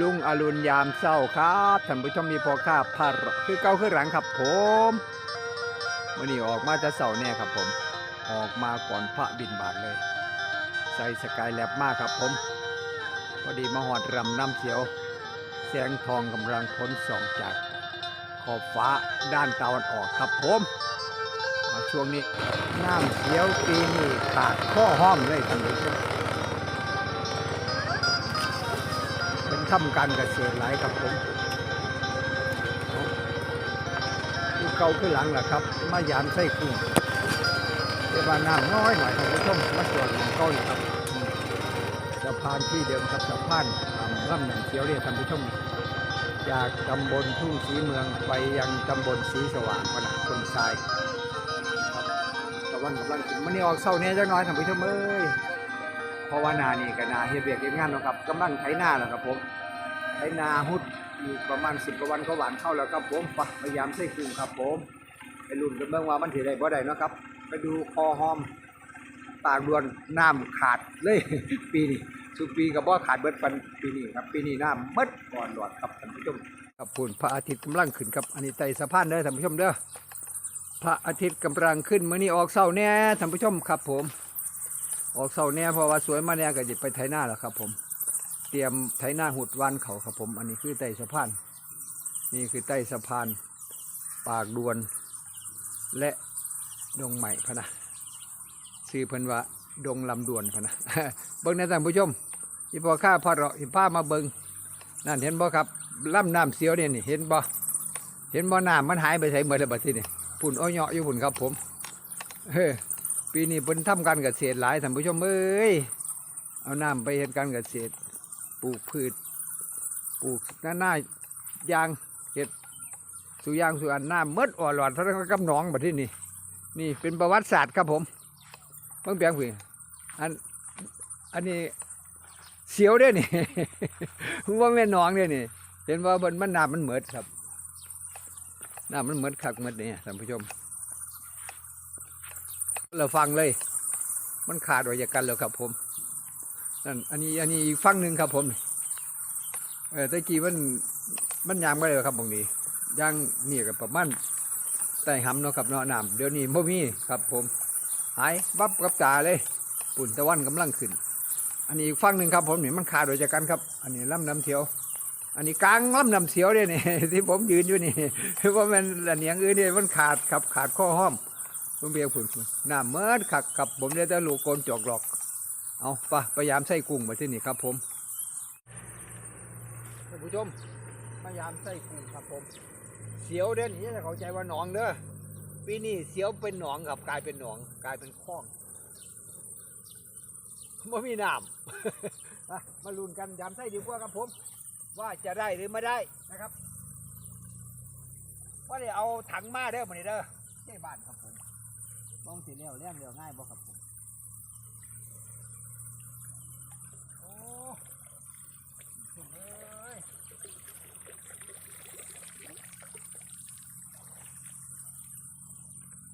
ลุงอรุณยามเศร้าครับท่านผู้ชมมีพอค่าพารคือเก้าคือหลังครับผมวันนี้ออกมาจะเสาแน่ครับผม ออกมาก่อนพระบินบาทเลย ใส่สกายแลบมากครับผมพอดีมาหอดรำน้ำเขียวแสงทองกำลังพ้นส่องจากขอบฟ้าด้านตะวันออกครับผมมาช่วงนี้น้ำเขียวปีนี้ขาดข้อห้อมเลยท่านผู้ชม ทำการเกษตรหลายครับผมคือเก่าคือหลังแหละครับ มายามไส้กุ้งเดี๋ยวว่าน้ำน้อยหน่อยท่านผู้ชมมาสวนของเก่าอยู่ครับสะพานที่เดิมครับสะพานทำลำน้ำเขียวเนี่ยท่านผู้ชมจากตำบลทุ่งสีเมืองไปยังตำบลสีสว่างพนักคนทรายครับกำลังกำลังมันนี่ออกเศร้าเนี่ยจังน้อยท่านผู้ชมเอ้ยเพราะว่านานี่ก็นาเฮ็ดเวียกเฮ็ดงานนะครับกำลังไถนาแล้วครับผม ไถนาหุดอีกประมาณ10กว่าวันก็หวานเข้าแล้วครับผมปพยายามใส่กุ้งครับผมไปลุ้นกันเบิ่งว่ามันสิได้บ่ได้นะครับ ไปดูคอหอมปากดวนน้ำขาดเลยปีนี้สุปีก็บ่ขาดเบิดปันปีนี้ครับ ปีนี้น้ำหมดก่อนหลอดครับท่านผู้ชมครับพุ่นพระอาทิตย์กำลังขึ้นครับอันนี้ไต่สะพานเด้อท่านผู้ชมเด้อพระอาทิตย์กำลังขึ้นเมื้อนี้ออกเช้าแน่ท่านผู้ชมครับผม ออกเสาแน่เพราะว่าสวยมาแน่ก็จะไปไถนาแล้วครับผม เตรียมไถนาหุดวันเขาครับผม อันนี้คือใต้สะพาน นี่คือใต้สะพาน ปากดวน และดงใหม่พะนะชื่อเพิ่นว่าดงลำดวนพะนะเบิ้งในท่านผู้ชมอีพอข้าพอเราอีผ้ามาเบิ้งนั่นเห็นบ่ครับลำน้ำเสียวเนี่ยนี่เห็นบ่เห็นบ่น้ำมันหายไปใส่เมื่อไรบัดทีนี่พุ่นอ้อยเหยาะอยู่พุ่นครับผมเฮ้ปีนี้เพิ่นทำการเกษตรหลายท่านผู้ชมเอ้ยเอาน้ำไปเฮ็ดการเกษตร ปลูกพืชปลูกหน้าหน้ายางเฮ็ดสุยางสุอันน้ำหมดอ่อนหลอดทั้งกำหนองแบบที่นี่นี่เป็นประวัติศาสตร์ครับผมเพิ่งเปียงผีอันอันนี้เสียวเด้อนี่ว่าแม่นหนองเด้อนี่ เห็นว่าบนมันน้ำมันเหมือดครับน้ำมันเหมือดคักเหมือดนี่ท่านผู้ชม เราฟังเลย มันขาดออกจากกันแล้วครับผม นั่นอันนี้อันนี้อีกฟังหนึ่งครับผมเออตะกี้มันมันยามก็เลยครับบางนี้ย่างนี่กับประมาณใต้หำเนาะครับเนาะน้ำเดี๋ยวนี้บ่มีครับผมหายวับกับตาเลยปุ่นตะวันกำลังขึ้น อันนี้อีกฟังหนึ่งครับผมนี่มันขาดออกจากกันครับ อันนี้ลำน้ำเทียว อันนี้กลางลำน้ำเสียวเนี่ยนี่ที่ผมยืนอยู่นี่เพราะมันอันอย่างอื่นเนี่ยมันขาดครับขาดข้อห้อมผมเบียงผุนน้ำเมิดขักกับผมได้แต่ลูกโกนจอกหลอก เอาปะพยายามใส่กุ้งมาที่นี่ครับผมท่านผู้ชมพยายามใส่กุ้งครับผม เสียวเด่นนี้จะเข้าใจว่าหนองเด้อปีนี้เสียวเป็นหนองครับกลายเป็นหนอง กลายเป็นคลองไม่มีน้ำมาลุ้นกันยามใส่ดีกว่าครับผม ว่าจะได้หรือไม่ได้นะครับว่าเดี๋ยวเอาถังมาเด้อมาเด้อใช่บ้านครับผมมองสีเลี้ยวเลี้ยงเลี้ยวง่ายบ่ครับผมโอ้ชุ่มเอ้ย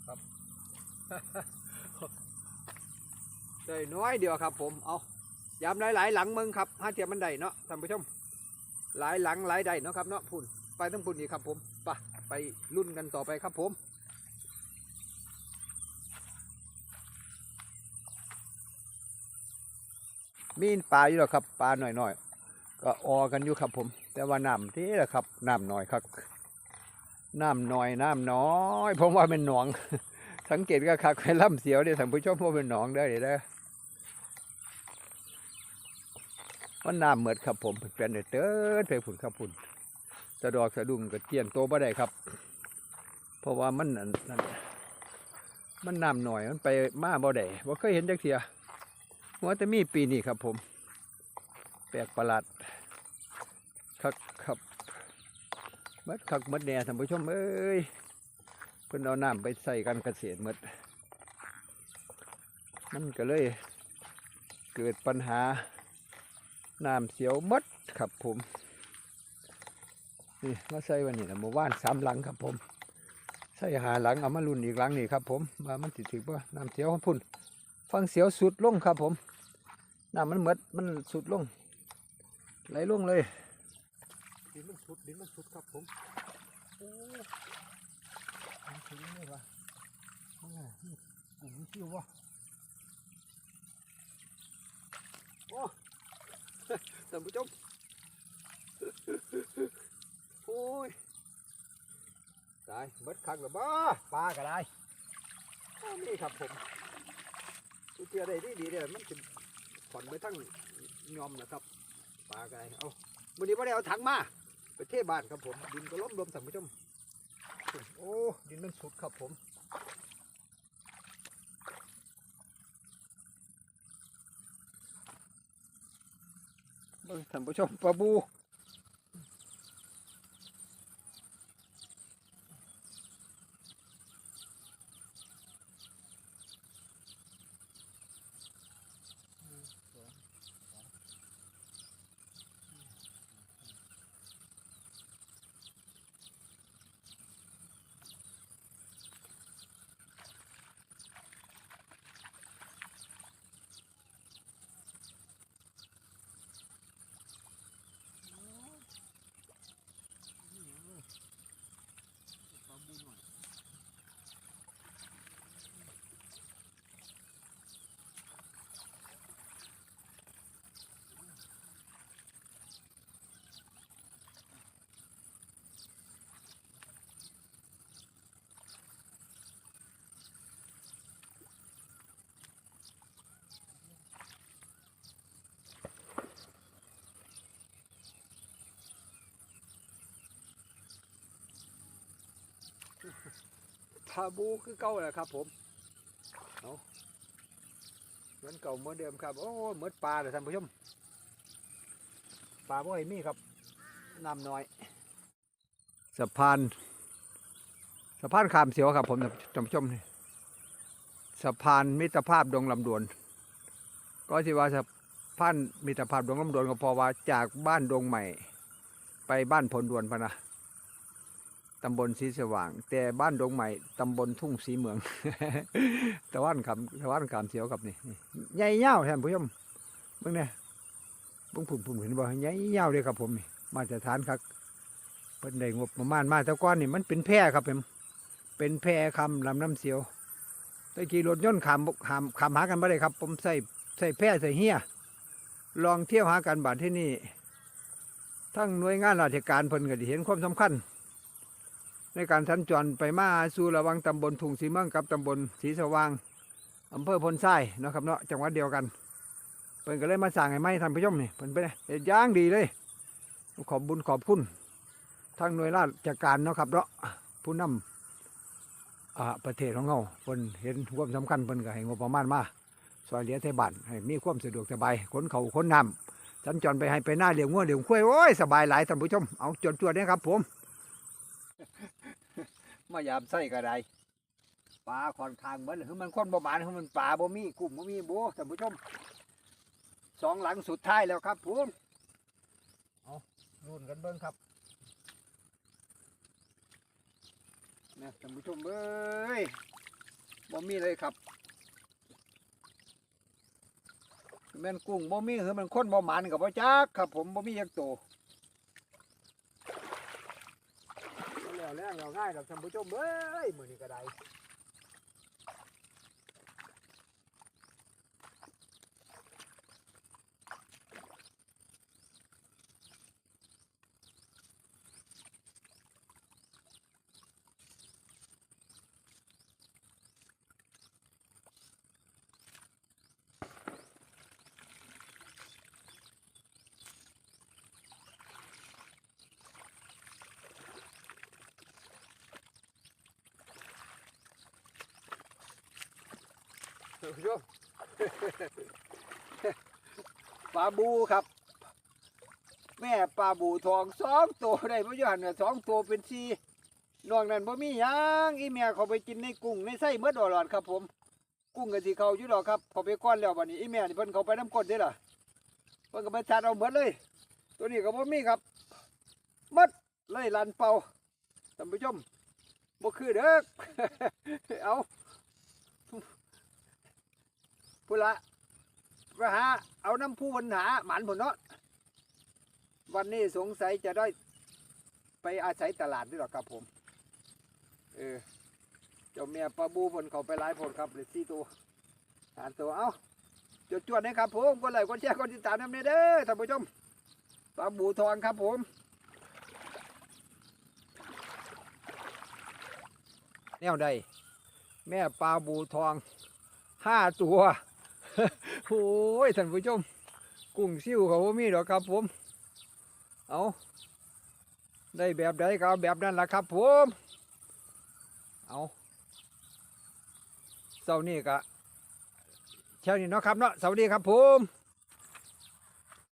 ครับ ได้น้อยเดียวครับ ผมเอายามหลายๆหลังมึงครับห้าเทียมมันได้เนาะท่านผู้ชม หลายหลังหลายได้เนาะครับเนาะพุ่นไปต้องพุ่นอีกครับ ผมไปไปรุ่นกันต่อไปครับผมมีปลาอยู่แล้วครับปลาหน่อยๆก็ออกันอยู่ครับผม แต่ว่าน้ำที่แหละครับน้ำน่อยครับน้ำน่อยน้ำน้อย ผมว่าเป็นหนอง สังเกตก็คักไปล่ำเสียวเด้ท่านผู้ชมว่าเป็นหนองได้อเด้อมันน้ำเหมือดครับผมเป็นเดือดเติร์ดไปผุนครับผุนสะดอกสะดุ้งก็เกียงโตบ่ได้ครับ เพราะว่ามันนั่นนั่นมันน้ำหน่อยมันไปมาบ่ได้บ่เคยเห็นจักเทียหัวแต่มีปีนี้ครับผม แปลกประหลาดคักครับมัดคักมัดแน่ท่านผู้ชมเอ้ย เพิ่นเอาน้ำไปใส่กันเกษตรหมด มันก็เลยเกิดปัญหาน้ำเสียวมดครับผม นี่มาใส่วันนี้นะเมื่อวานสามหลังครับผม ใส่หาหลังเอามาลุ่นอีกหลังนี่ครับผมว่ามันติดถึงว่าน้ำเสียวพุ่น ฟังเสียวสุดลงครับผม น้ำมันเมดมันสุดลง ไหลลงเลยดินมันสุดดินมันสุดครับผมโอ้ มันถึงเลยวะมันไงนี่กลุ่มนี้ชื่วะโอ้ท่านผู้ชมโอ้ยตายเบิดคักหรือบ้าปลาก็ได้นี่ครับผมตัวเตียได้ดีดีเลยมันจะผ่อนไปทั้งยอมนะครับปลาก็ได้เอาวันนี้ว่าได้เอาถังมาไปเทบ้านครับผมดินก็ล้มรวมท่านผู้ชม โอ้ดินมันสุดครับผมเบิ่งท่านผู้ชมปลาบู บูคือเก่าแหละครับ ผมเอาเหมือนเก่าเหมือนเดิมครับ โอ้เหมือนปลาเลยท่านผู้ชมปลาบ่อยมีครับน้ำน้อยสะพานสะพานขามเสียวครับ ผมท่านผู้ชมนี่สะพานมิตรภาพดงลำดวน ก็ที่ว่าสะพานมิตรภาพดงลำดวนก็พอว่าจากบ้านดงใหม่ ไปบ้านพลดวนพะนะ ตำบลสีสว่าง แต่บ้านดงใหม่ตำบลทุ่งสีเมือง ตะวันคำตะวันคำเสียวกับนี่ใหญ่ยาวท่านผู้ชมเบิ่งเนี่ยเบิ่งผุ่มผุ่มเห็นบ่ใหญ่ยาวเลยครับผมนี่มาตรฐานครับเพิ่นได้งบประมาณมาต่ก่อนนี่มันเป็นแพร่ครับผมเป็นแพร่คำลำน้ำเสียวตะกี้รถยนต์ขามขามขามหากันบ่ได้ครับ ผมใส่ใส่แพร่ใส่เฮียลองเที่ยวหากันบาดที่นี่ทั้งหน่วยงานราชการเพิ่นก็ได้เห็นความสำคัญ ในการสัญจรไปมาสู่ระวังตำบลทุ่งสีเมืองกับตำบลศรีสว่างอำเภอพลไส้เนาะครับเนาะจังหวัดเดียวกันเพิ่นก็เลยมาสั่งให้ไหมท่านผู้ชมนี่เพิ่นไปเนี่ยเฮ็ดย่างดีเลย ขอบบุญขอบคุณทางหน่วยราชการเนาะครับเนาะผู้นำอ่าประเทศของเราเพิ่นเห็นความสำคัญเพิ่นก็ให้งบประมาณมาซอยเหลือไทยบ้านให้มีความสะดวกสบายขนเขาขนน้ำสัญจรไปให้ไปหน้าเลี้ยงงัวเลี้ยงควายโอ้ยสบายหลายท่านผู้ชมเอาจนจวดเนี่ยครับผม มายามใส่ก็ได้ปลาค่อนข้างเหมือนคือมันคนบ่บานคือมันปลาบ่มีกุ้งบ่มีโบท่านผู้ชมสองหลังสุดท้ายแล้วครับผมเอารุ่นกันเบิ่งครับนะท่านผู้ชมเอ้ยบ่มีเลยครับแม่นกุ้งบ่มีคือมันคนบ่หมานกับบ่จักครับ ผมบ่มียักโต แล้วแล้วเราง่ายกับท่านผู้ชมเอ้ยมือนี้ก็ได้ ผู้ชมปลาบูครับ แม่ปลาบูทองสองตัวได้พ่อยันน่ะสองตัวเป็นสี่นอกนั้นบ่มีหยังอีแม่เขาไปกินในกุ้งในไส้เมื่อดอลอดครับ ผม กุ้งกับสีเขาอยู่ดอครับเขาไปก้อนแล้วบัดนี้อีแม่นี่เพิ่นเขาไปน้ำก้นได้อล่ะเพิ่นก็ไปชัดเอาหมดเลย ตัวนี้ก็บ่มีครับหมดเลยลันเป่าท่านผู้ชมบ่คือเด้อเอา พุละไปหาเอาน้ำผู้วันหาหมันผลเนาะวันนี้สงสัยจะได้ไปอาศัยตลาดด้วยหรอกครับผม เออเจ้าแม่ปลาบูผลเขาไปหลายผลครับเลยสี่ตัวหาตัวเอ้าจดจวดนะครับผมกดไลค์กดแชร์กดติดตามน้ำเนยเด้อท่านผู้ชมปลาบูทองครับผมแนวใดแม่ปลาบูทองห้าตัว โอ้ยท่านผู้ชม กุ้งซิ่วเขาบ่มีหรอกครับผม เอาได้แบบใดก็เอาแบบนั้นล่ะครับผม เอาเสาร์นี้ก็เช้านี้เนาะครับเนาะสวัสดีครับผม